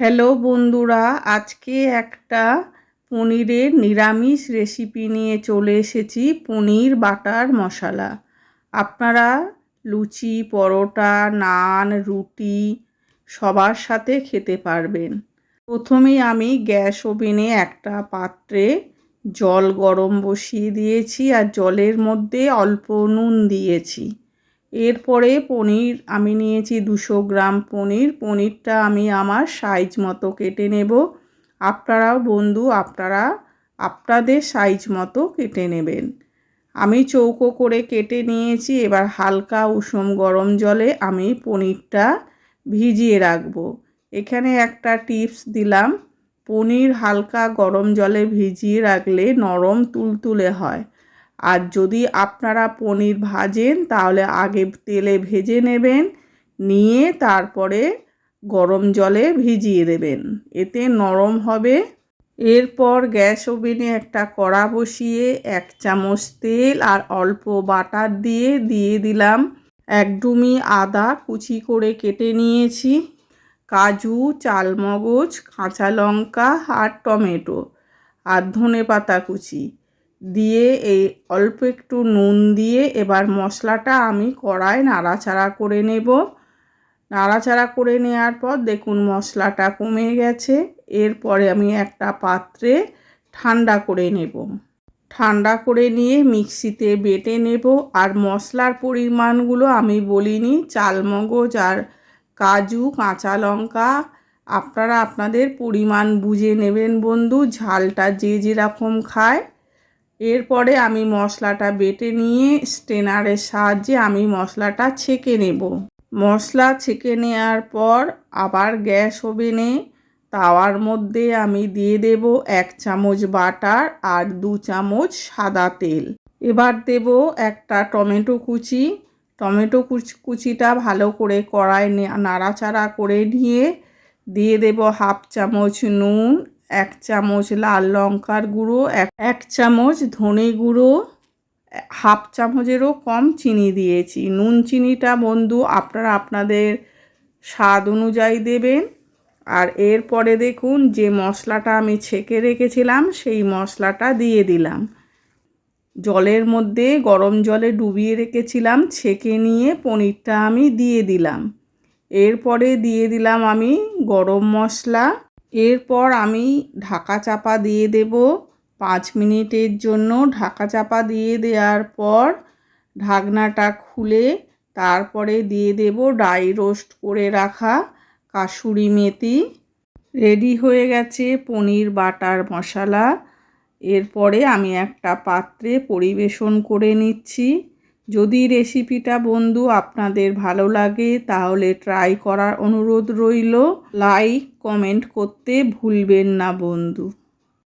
Hello বন্ধুরা, আজকে একটা পনিরের নিরামিষ রেসিপি নিয়ে চলে এসেছি, পনির বাটার মশলা। আপনারা লুচি, পরোটা, নান, রুটি সবার সাথে খেতে পারবেন। প্রথমেই আমি গ্যাস ওভেনে একটা পাত্রে জল গরম বসিয়ে দিয়েছি আর জলের মধ্যে অল্প নুন দিয়েছি। এরপরে পনির আমি নিয়েছি দুশো গ্রাম পনির। পনিরটা আমি আমার সাইজ মতো কেটে নেব। আপনারাও বন্ধু, আপনারা, আপনাদের সাইজ মতো কেটে নেবেন। আমি চৌকো করে কেটে নিয়েছি। এবার হালকা উষুম গরম জলে আমি পনিরটা ভিজিয়ে রাখব। এখানে একটা টিপস দিলাম, পনির হালকা গরম জলে ভিজিয়ে রাখলে নরম তুলতুলে হয়। আর যদি আপনারা পনির ভাজেন, তাহলে আগে তেলে ভেজে নেবেন, নিয়ে তারপরে গরম জলে ভিজিয়ে দেবেন। এতে নরম হবে। এরপর গ্যাস ওভেনে একটা কড়া বসিয়ে এক চামচ তেল আর অল্প বাটার দিয়ে দিয়ে দিলাম। এক ডুমি আদা কুচি করে কেটে নিয়েছি। কাজু, চালমগজ, কাঁচা লঙ্কা আর টমেটো আর ধনে পাতা কুচি। দিয়ে এই অল্প একটু নুন দিয়ে এবার মশলাটা আমি কড়ায় নাড়াচাড়া করে নেব। নাড়াচাড়া করে নেওয়ার পর দেখুন মশলাটা কমে গেছে। এরপরে আমি একটা পাত্রে ঠান্ডা করে নেব। ঠান্ডা করে নিয়ে মিক্সিতে বেটে নেব। আর মশলার পরিমাণগুলো আমি বলিনি, চালমগজ আর কাজু, কাঁচা লঙ্কা, আপনারা আপনাদের পরিমাণ বুঝে নেবেন বন্ধু। ঝালটা যে যেরকম খায়। এরপরে আমি মশলাটা বেটে নিয়ে স্টেনারের সাহায্যে আমি মশলাটা ছেঁকে নেব। মশলা ছেঁকে নেওয়ার পর আবার গ্যাস ওভেনে তাওয়ার মধ্যে আমি দিয়ে দেব এক চামচ বাটার আর দু চামচ সাদা তেল। এবার দেব একটা টমেটো কুচি। টমেটো কুচিটা ভালো করে কড়াই নাড়াচাড়া করে নিয়ে দিয়ে দেব হাফ চামচ নুন এক চামচ লাল লঙ্কার গুঁড়ো, এক চামচ ধনে গুঁড়ো, হাফ চামচেরও কম চিনি দিয়েছি। নুন চিনিটা বন্ধু আপনারা আপনাদের স্বাদ অনুযায়ী দেবেন। আর এরপরে দেখুন যে মশলাটা আমি ছেঁকে রেখেছিলাম, সেই মশলাটা দিয়ে দিলাম। জলের মধ্যে গরম জলে ডুবিয়ে রেখেছিলাম, ছেঁকে নিয়ে পনিরটা আমি দিয়ে দিলাম। এরপরে দিয়ে দিলাম আমি গরম মশলা। এরপর আমি ঢাকা চাপা দিয়ে দেব। পাঁচ মিনিটের জন্য ঢাকা চাপা দিয়ে দেওয়ার পর ঢাকনাটা খুলে তারপরে দিয়ে দেব ডাই রোস্ট করে রাখা কাসুরি মেথি। রেডি হয়ে গেছে পনির বাটার মশলা। এরপরে আমি একটা পাত্রে পরিবেশন করে নিচ্ছি। যদি রেসিপিটা বন্ধু আপনাদের ভালো লাগে, তাহলে ট্রাই করার অনুরোধ রইল। লাইক কমেন্ট করতে ভুলবেন না বন্ধু।